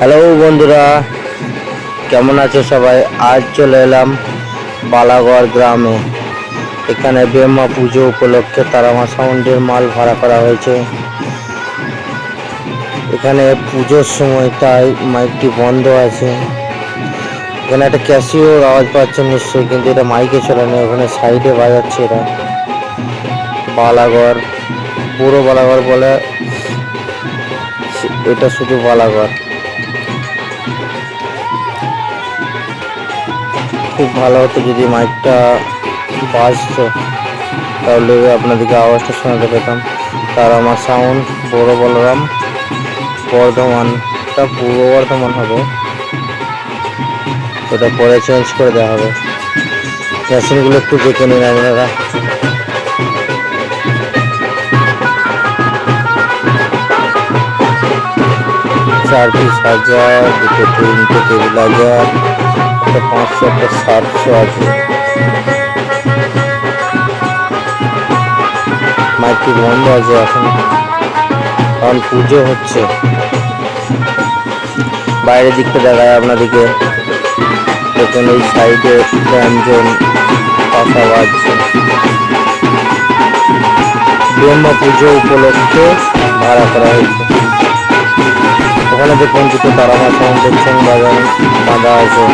Hello বন্ধুরা। কেমন আছো সবাই? আজ চলে এলাম বালাগড় গ্রামে। এখানে বেমা পুজো উপলক্ষে তারামা সাউন্ডের মাল ভাড়া করা হয়েছে। এখানে পুজোর সময় তাই মাইকটি বন্ধ আছে। এখানে একটা ক্যাসিওর আওয়াজ পাচ্ছেন নিশ্চয়ই, কিন্তু এটা মাইকে চলে ওখানে সাইডে বাজাচ্ছে এরা। বালাগড়, পুরো বালাগড় বলে, এটা শুধু বালাগড়। খুব ভালো হতো যদি মাইকটা বাজতো। তাহলে আপনাদেরকে আওয়াজটা শোনাতে পেতাম। তার আমার সাউন্ড বড় বলরাম। বর্ধমানটা পূর্ব বর্ধমান হবে। ওটা পরে চেঞ্জ করে দেওয়া হবে। মেশিনগুলো একটু দেখে নিন আপনারা। চার পিস হাজার, দুটো তিনটে টেবিল হাজার, একটা পাঁচশো, একটা সাতশো আছে। মাইকটি বন্ধ আছে এখন? কারণ পুজো হচ্ছে। বাইরের দিকটা দেখায় আপনাদেরকে। দেখুন, এই সাইডে ব্যঞ্জন পাশা বাজছে। ব্রহ্মা পুজো উপলক্ষে ভাড়া করা হয়েছে। ওখানে দেখুন দুটো তারামা সাউন্ডের ছং বাজান বাঁধা আছে।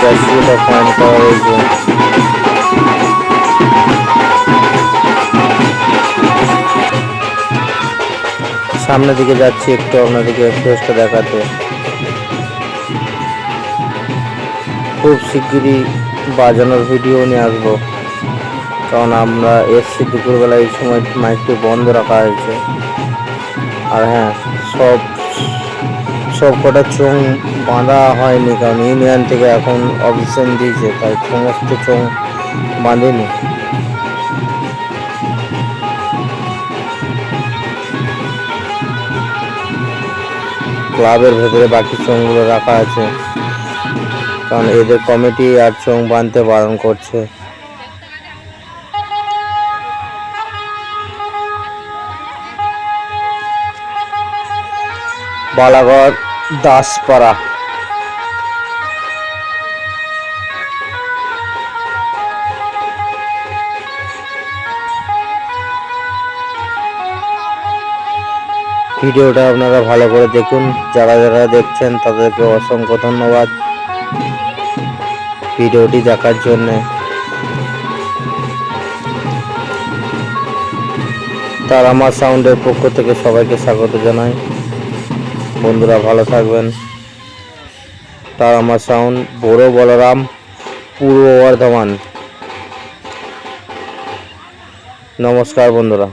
ক্যাশিওটা ফাইন করা হয়েছে। সামনের দিকে যাচ্ছি একটু, আপনাদেরকে এক্সপ্রেসটা দেখাতে। খুব শিগগিরই বাজানোর ভিডিও নিয়ে আসব। কারণ আমরা এসছি দুপুরবেলা, এই সময় মাইকটি বন্ধ রাখা হয়েছে। আর হ্যাঁ সব সব কটা চোং বাঁধা হয়নি, কারণ ইউনিয়ন থেকে এখন অপশন দিয়েছে, তাই সমস্ত চোং বাঁধেনি। ক্লাবের ভেতরে বাকি চোঙগুলো রাখা আছে, কারণ এদের কমিটি আর চোং বাঁধতে বারণ করছে। বালাগড় দাসপাড়া। ভিডিওটা আপনারা ভালো করে দেখুন। যারা যারা দেখছেন, তাদেরকে অসংখ্য ধন্যবাদ। ভিডিওটি দেখার জন্যে। তার আমার সাউন্ডের পক্ষ থেকে সবাইকে স্বাগত জানাই। বন্ধুরা ভালো থাকবেন। তার আমার সাউন্ড বড় বলরাম পূর্ব বর্ধমান। নমস্কার বন্ধুরা।